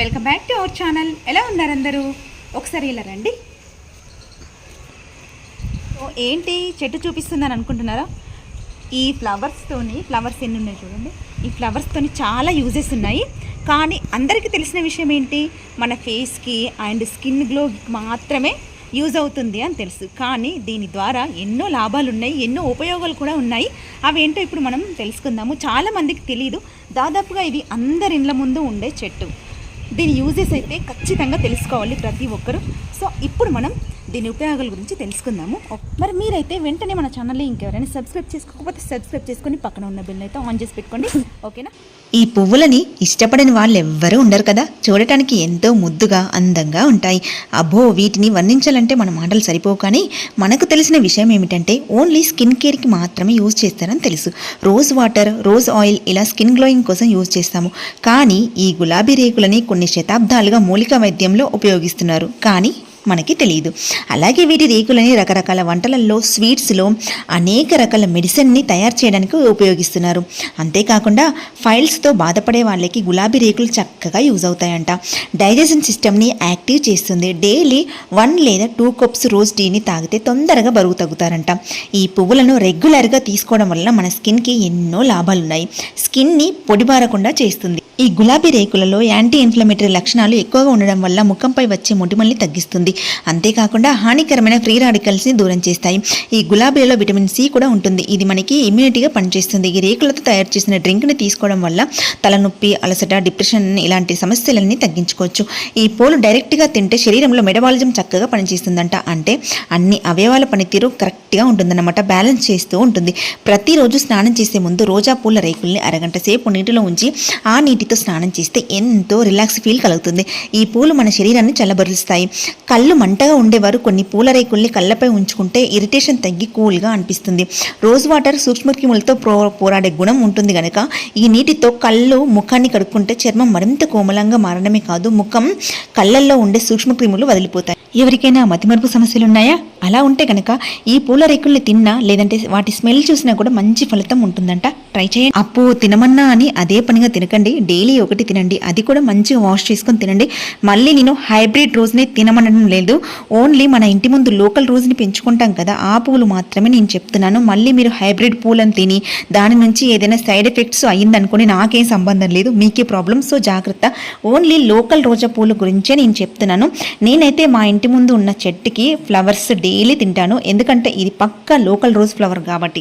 Welcome back to our channel. ఎలా ఉన్నారు అందరూ? ఒకసారి ఇలా రండి. ఓ ఏంటి? చెట్టు చూపిస్తుందని అనుకుంటున్నారా? ఈ ఫ్లవర్స్తోని ఫ్లవర్స్ ఎన్ని ఉన్నాయి చూడండి. ఈ ఫ్లవర్స్తోని చాలా యూజెస్ ఉన్నాయి. కానీ అందరికీ తెలిసిన విషయం ఏంటి? మన ఫేస్కి అండ్ స్కిన్ గ్లోకి మాత్రమే యూజ్ అవుతుంది అని తెలుసు. కానీ దీని ద్వారా ఎన్నో లాభాలు ఉన్నాయి ఎన్నో ఉపయోగాలు కూడా ఉన్నాయి. అవేంటో ఇప్పుడు మనం తెలుసుకుందాము. చాలా మందికి తెలియదు దాదాపుగా ఇది అందరి ఇండ్ల ముందు ఉండే చెట్టు. దీని యూజెస్ అయితే ఖచ్చితంగా తెలుసుకోవాలి ప్రతి ఒక్కరు. సో ఇప్పుడు మనం దీని ఉపయోగాల గురించి తెలుసుకుందాము. మరి మీరైతే వెంటనే మన ఛానల్ని ఇంకెవరైనా సబ్స్క్రైబ్ చేసుకోకపోతే సబ్స్క్రైబ్ చేసుకొని పక్కన ఉన్న బిల్ అయితే ఆన్ చేసి పెట్టుకోండి. ఓకేనా? ఈ పువ్వులని ఇష్టపడని వాళ్ళు ఎవ్వరూ ఉండరు కదా? చూడటానికి ఎంతో ముద్దుగా అందంగా ఉంటాయి. అబ్బో వీటిని వర్ణించాలంటే మన మాటలు సరిపోవు కానీ మనకు తెలిసిన విషయం ఏమిటంటే ఓన్లీ స్కిన్ కేర్కి మాత్రమే యూజ్ చేస్తారని తెలుసు. రోజ్ వాటర్ రోజ్ ఆయిల్ ఇలా స్కిన్ గ్లోయింగ్ కోసం యూజ్ చేస్తాము. కానీ ఈ గులాబీ రేకులని కొన్ని శతాబ్దాలుగా మూలిక వైద్యంలో ఉపయోగిస్తున్నారు. కానీ మనకి తెలియదు అలాగే వీటి రేకులని రకరకాల వంటలలో స్వీట్స్లో అనేక రకాల మెడిసిన్ని తయారు చేయడానికి ఉపయోగిస్తున్నారు. అంతేకాకుండా ఫైల్స్తో బాధపడే వాళ్ళకి గులాబీ రేకులు చక్కగా యూజ్ అవుతాయంట. డైజెషన్ సిస్టమ్ని యాక్టివ్ చేస్తుంది. డైలీ వన్ లేదా టూ కప్స్ రోజ్ టీని తాగితే తొందరగా బరువు తగ్గుతారంట. ఈ పువ్వులను రెగ్యులర్గా తీసుకోవడం వల్ల మన స్కిన్కి ఎన్నో లాభాలున్నాయి. స్కిన్ని పొడిబారకుండా చేస్తుంది. ఈ గులాబీ రేకులలో యాంటీ ఇన్ఫ్లమేటరీ లక్షణాలు ఎక్కువగా ఉండడం వల్ల ముఖంపై వచ్చే మొటిమల్ని తగ్గిస్తుంది. అంతేకాకుండా హానికరమైన ఫ్రీ రాడికల్స్ని దూరం చేస్తాయి. ఈ గులాబీలలో విటమిన్ సి కూడా ఉంటుంది. ఇది మనకి ఇమ్యూనిటీగా పనిచేస్తుంది. ఈ రేకులతో తయారు చేసిన డ్రింక్ని తీసుకోవడం వల్ల తలనొప్పి అలసట డిప్రెషన్ ఇలాంటి సమస్యలన్నీ తగ్గించుకోవచ్చు. ఈ పూలు డైరెక్ట్గా తింటే శరీరంలో మెటబాలిజం చక్కగా పనిచేస్తుందంట. అంటే అన్ని అవయవాల పనితీరు కరెక్ట్గా ఉంటుందన్నమాట. బ్యాలెన్స్ చేస్తూ ఉంటుంది. ప్రతిరోజు స్నానం చేసే ముందు రోజా పూల రేకుల్ని అరగంట సేపు నీటిలో ఉంచి ఆ నీటి నీటితో స్నానం చేస్తే ఎంతో రిలాక్స్ ఫీల్ కలుగుతుంది. ఈ పూలు మన శరీరాన్ని చల్లబరుస్తాయి. కళ్ళు మంటగా ఉండేవారు. కొన్ని పూల రేకుల్ని కళ్ళపై ఉంచుకుంటే ఇరిటేషన్ తగ్గి కూల్గా అనిపిస్తుంది. రోజ్ వాటర్ సూక్ష్మక్రిములతో ప్రో పోరాడే గుణం ఉంటుంది కనుక ఈ నీటితో కళ్ళు ముఖాన్ని కడుక్కుంటే చర్మం మరింత కోమలంగా మారడమే కాదు ముఖం కళ్ళల్లో ఉండే సూక్ష్మక్రిములు వదిలిపోతాయి. ఎవరికైనా మతిమరుపు సమస్యలు ఉన్నాయా అలా ఉంటే కనుక ఈ పూల రేకుల్ని తిన్నా లేదంటే వాటి స్మెల్ చూసినా కూడా మంచి ఫలితం ఉంటుందంట. ట్రై చేయండి. అప్పు తినమన్నా అని అదే పనిగా తినకండి. డైలీ ఒకటి తినండి. అది కూడా మంచిగా వాష్ చేసుకొని తినండి. మళ్ళీ నేను హైబ్రిడ్ రోజుని తినమనడం లేదు. ఓన్లీ మన ఇంటి ముందు లోకల్ రోజుని పెంచుకుంటాం కదా ఆ పూలు మాత్రమే నేను చెప్తున్నాను. మళ్ళీ మీరు హైబ్రిడ్ పూలను తిని దాని నుంచి ఏదైనా సైడ్ ఎఫెక్ట్స్ అయ్యిందనుకుని నాకేం సంబంధం లేదు. మీకే ప్రాబ్లం సో జాగ్రత్త. ఓన్లీ లోకల్ రోజా పూల గురించే నేను చెప్తున్నాను. నేనైతే మా ఇంటి ఇంటి ముందు ఉన్న చెట్టుకి ఫ్లవర్స్ డైలీ తింటాను. ఎందుకంటే ఇది పక్క లోకల్ రోజ్ ఫ్లవర్ కాబట్టి.